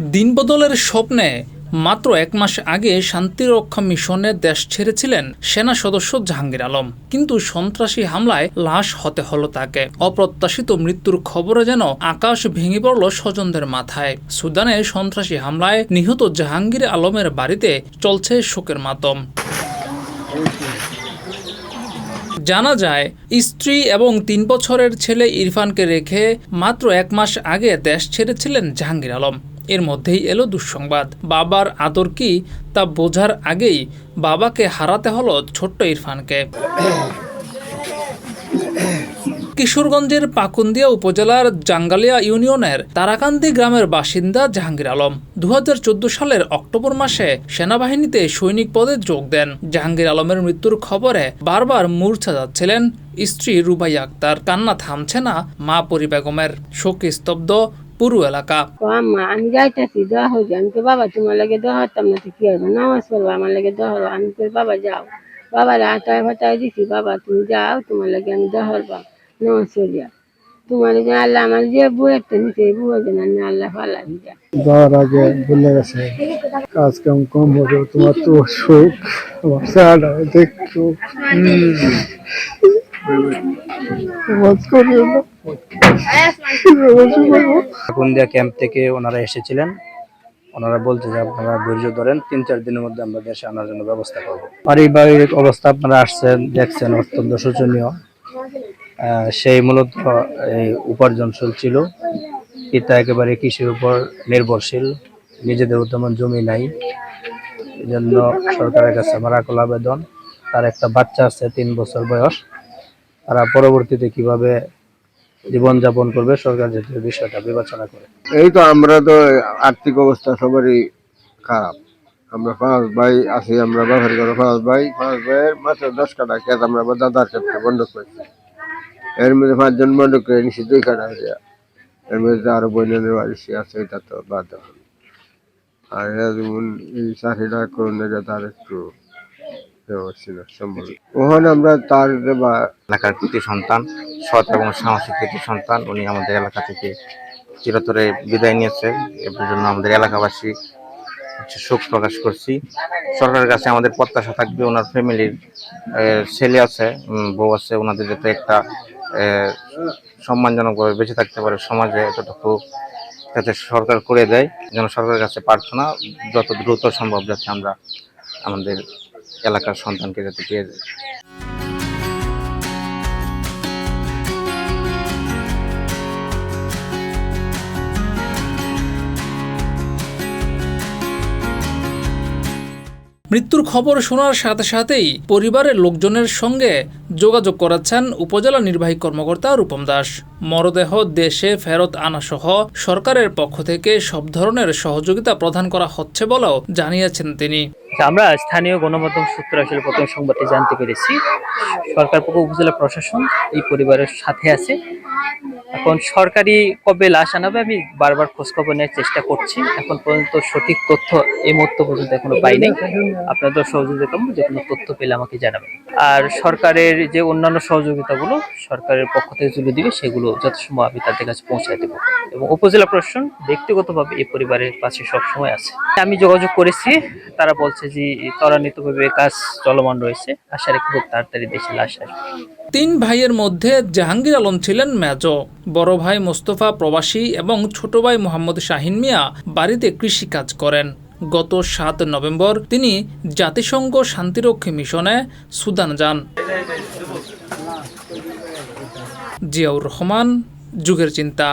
দিন বদলের স্বপ্নে মাত্র এক মাস আগে শান্তিরক্ষা মিশনে দেশ ছেড়েছিলেন সেনা সদস্য জাহাঙ্গীর আলম। কিন্তু সন্ত্রাসী হামলায় লাশ হতে হলো তাকে। অপ্রত্যাশিত মৃত্যুর খবরে যেন আকাশ ভেঙে পড়ল স্বজনদের মাথায়। সুদানে সন্ত্রাসী হামলায় নিহত জাহাঙ্গীর আলমের বাড়িতে চলছে শোকের মাতম। জানা যায়, স্ত্রী এবং তিন বছরের ছেলে ইরফানকে রেখে মাত্র এক মাস আগে দেশ ছেড়েছিলেন জাহাঙ্গীর আলম। এর মধ্যেই এলো দুঃসংবাদ। বাবার আদর কি তা বোঝার আগেই বাবাকে হারাতে হলো ছোট্ট ইরফানকে। কিশোরগঞ্জের পাকুন্দিয়া উপজেলার জাঙ্গালিয়া ইউনিয়নের তারাকান্দি গ্রামের বাসিন্দা জাহাঙ্গীর আলম। দু সালের অক্টোবর মাসে সেনাবাহিনীতে সৈনিক পদে যোগ দেন। জাহাঙ্গীর আলমের মৃত্যুর খবরে বারবার মূর্ছা যাচ্ছিলেন স্ত্রী রুবাই আক্তার। কান্না থামছে না মা পরি বেগমের। শোকে স্তব্ধ পুরো এলাকা। আমি যাইতাছি আমি তো বাবা, তোমার লাগে দোয়া হতাম না কি হবে নামাজ পড়ব, আমার লাগে আমি কই, বাবা, যাও। বাবার দিছি, বাবা, তুমি যাও, তোমার লাগে আমি দোয়া হরবা নামাজ পড়িয়া তোমার যে আল্লাহ আমার যে বুয়েরটা নিচে এই বুয়ে যেন আল্লাহ ফালাই যা যাওয়ার আগে বলে গেছে কাজ কাম কম হবে তোমার তো সুখ আমার স্যারটা দেখছ নামাজ করিও না। কুন্দিয়া ক্যাম্প থেকে ওনারা এসেছিলেন। ওনারা বলতে যে আপনারা ধৈর্য ধরেন তিন চার দিনের মধ্যে আমরা দেশে আনার জন্য ব্যবস্থা করব। পারিবারিক অবস্থা আপনারা আসছেন দেখছেন অত্যন্ত শোচনীয়। সেই মূলত, এই উপার্জনশীল ছিল। পিতা একেবারে কৃষির উপর নির্ভরশীল। নিজেদের তেমন জমি নাই। এই জন্য সরকারের কাছে আমার আকুল আবেদন, তার একটা বাচ্চা আছে, তিন বছর বয়স। তারা পরবর্তীতে কীভাবে জীবনযাপন করবে, সরকার এই বিষয়টা বিবেচনা করে। এই তো আমরা তো আর্থিক অবস্থা সবারই খারাপ। আমরা পাঁচ ভাই আছি, আমরা বাপের ঘরে পাঁচ ভাই। পাঁচ ভাইয়ের মাত্র দশ কাটা খেত আমরা দাদার ক্ষেত্রে বন্ধ করেছি এর মধ্যে পাঁচজন বন্ধক দুই কাটা হইয়া। এর মধ্যে আরও বৈনের বাড়ি আছে, এটা তো বাদ এখন। আর এরা যেমন এই চাকরিটা করুন দেখে তার একটু এ হচ্ছে না সম্ভব ওখানে আমরা তার বা এলাকার কৃতি সন্তান, সৎ এবং সাহসী কৃতি সন্তান, উনি আমাদের এলাকা থেকে চিরতরে বিদায় নিয়েছে এর জন্য আমাদের এলাকাবাসী হচ্ছে শোক প্রকাশ করছি সরকারের কাছে আমাদের প্রত্যাশা থাকবে, ওনার ফ্যামিলির ছেলে আছে বউ আছে, ওনাদের যাতে একটা সম্মানজনকভাবে বেঁচে থাকতে পারে সমাজে এতটুকু যাতে সরকার করে দেয়, যেন সরকারের কাছে প্রার্থনা যত দ্রুত সম্ভব যাতে আমরা আমাদের এলাকার সন্তানকে যাতে পেয়ে যাই মৃত্যুর খবর শোনার সাথে সাথেই পরিবারের লোকজনের সঙ্গে যোগাযোগ করাচ্ছেন উপজেলা নির্বাহী কর্মকর্তা রূপম দাস। মরদেহ দেশে ফেরত আনা সহ সরকারের পক্ষ থেকে সব ধরনের সহযোগিতা প্রদান করা হচ্ছে বলেও জানিয়েছেন তিনি। আচ্ছা, আমরা স্থানীয় গণমাধ্যম সূত্রে আসলে প্রথম সংবাদটি জানতে পেরেছি। সরকার পক্ষ উপজেলা প্রশাসন এই পরিবারের সাথে আছে। এখন সরকারি কবে লাশ আনাবে আমি বারবার খোঁজখবর নেওয়ার চেষ্টা করছি। এখন পর্যন্ত সঠিক তথ্য এই মুহূর্ত পর্যন্ত এখনও পাই নাই। আপনাদের সহযোগিতা যে কোনো তথ্য পেলে আমাকে জানাবেন। আর সরকারের যে অন্যান্য সহযোগিতাগুলো সরকারের পক্ষ থেকে তুলে দিবে, সেগুলো যথাসময় আমি তাদের কাছে পৌঁছায় দেবো। এবং উপজেলা প্রশাসন ব্যক্তিগতভাবে এই পরিবারের পাশে সবসময় আছে। আমি যোগাযোগ করেছি, তারা বলছে যে ত্বরান্বিতভাবে কাজ চলমান রয়েছে। আশা রাখি খুব তাড়াতাড়ি দেশে লাশ আসবে। তিন ভাইয়ের মধ্যে জাহাঙ্গীর আলম ছিলেন মেজ। বড় ভাই মোস্তফা প্রবাসী এবং ছোট ভাই মোহাম্মদ শাহিন মিয়া বাড়িতে কৃষিকাজ করেন। গত সাত নভেম্বর তিনি জাতিসংঘ শান্তিরক্ষী মিশনে সুদান যান। জিয়াউর রহমান, যুগের চিন্তা।